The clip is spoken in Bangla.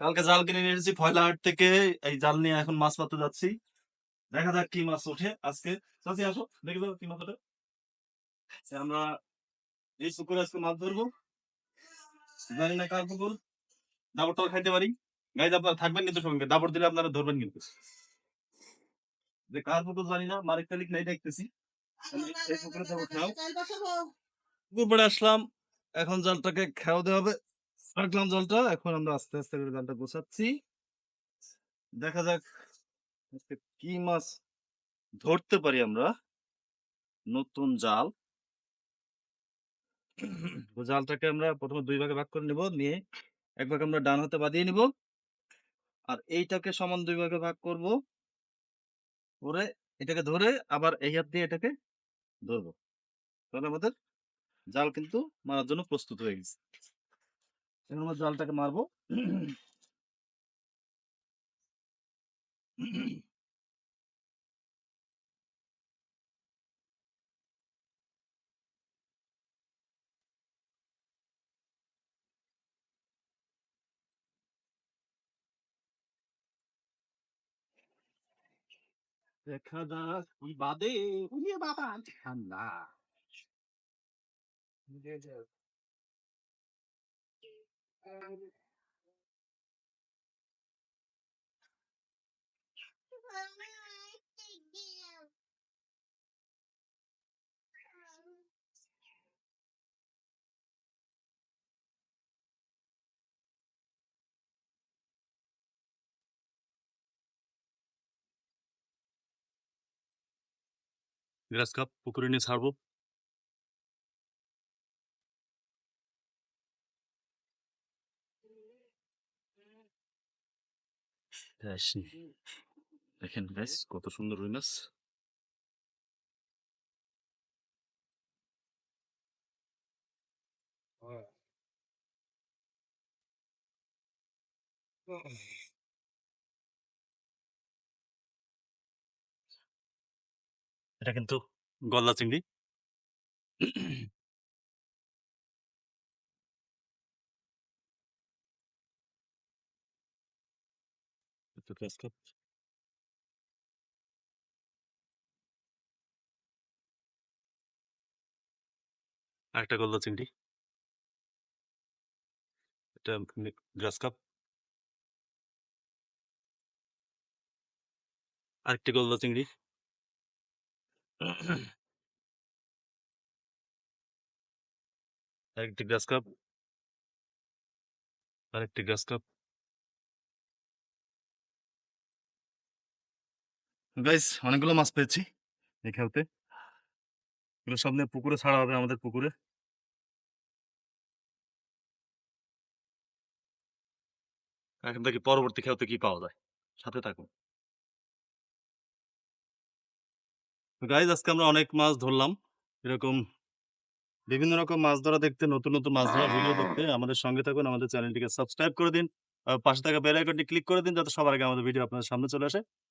কালকে জাল কিনে নিয়ে এসেছি ফয়লা ফয়লাহাট থেকে এই জাল নিয়ে এখন মাছ মারতে যাচ্ছি। দেখা যাক কি মাছ ওঠে আজকে। চাচি, আসো, দেখে দাও কি মাছ ওঠে। আমরা এই পুকুরে আজকে মাছ ধরবো। জানি না কার পুকুর। দাবর টাবর খাইতে পারি। গাইজ, আপনারা থাকবেন কিন্তু সঙ্গে। দাবর দিলে আপনারা ধরবেন কিন্তু। যে কার পুকুর জানি না মালিক টালিক নাই দেখতেছি। এই পুকুরে দাবর খাও। পুকুর পরে আসলাম। এখন জালটাকে দেওয়া হবে। রাখলাম জলটা, এখন আমরা আস্তে আস্তে করে জালটা গোছাচ্ছি। দেখা যাক কি মাছ ধরতে পারি আমরা। নতুন জাল। জালটাকে আমরা প্রথমে দুই ভাগে ভাগ করে নিব, নিয়ে এক ভাগ আমরা ডান হাতে বাঁধিয়ে নিব। আর এইটাকে সমান দুই ভাগে ভাগ করব। করে এটাকে ধরে আবার এই হাত দিয়ে এটাকে ধরবো। তাহলে আমাদের জাল কিন্তু মারার জন্য প্রস্তুত হয়ে গেছে। এখন আমরা জালটাকে মারবো। দেখা যাক বাদে বাবা ঠান্ডা। গ্লাস কাপ পুকুরে নিয়ে ছাড়বো আসি দেখেন গাইস কত সুন্দর রুই মাছ এটা কিন্তু গলদা চিংড়ি একটু গ্লাস কাপ আরেকটা গলদা চিংড়ি। Glass cup. আরেকটি গলদা চিংড়ি। আরেকটি গ্রাস কাপ। আরেকটি গ্রাস কাপ। গাইস অনেকগুলো মাছ পেয়েছি এই খেলতে। এগুলো সব নিয়ে পুকুরে ছাড়া হবে আমাদের পুকুরে। এখন দেখি পরবর্তী খেলতে কি পাওয়া যায়। সাথে থাকুন। গাইজ আজকে আমরা অনেক মাছ ধরলাম। এরকম বিভিন্ন রকম মাছ ধরা দেখতে, নতুন নতুন মাছ ধরা ভিডিও দেখতে আমাদের সঙ্গে থাকুন, আমাদের চ্যানেলটিকে সাবস্ক্রাইব করে দিন। পাশে থাকা বেল আইকনটি ক্লিক করে দিন, যাতে সবার আগে আমাদের ভিডিও আপনাদের সামনে চলে আসে।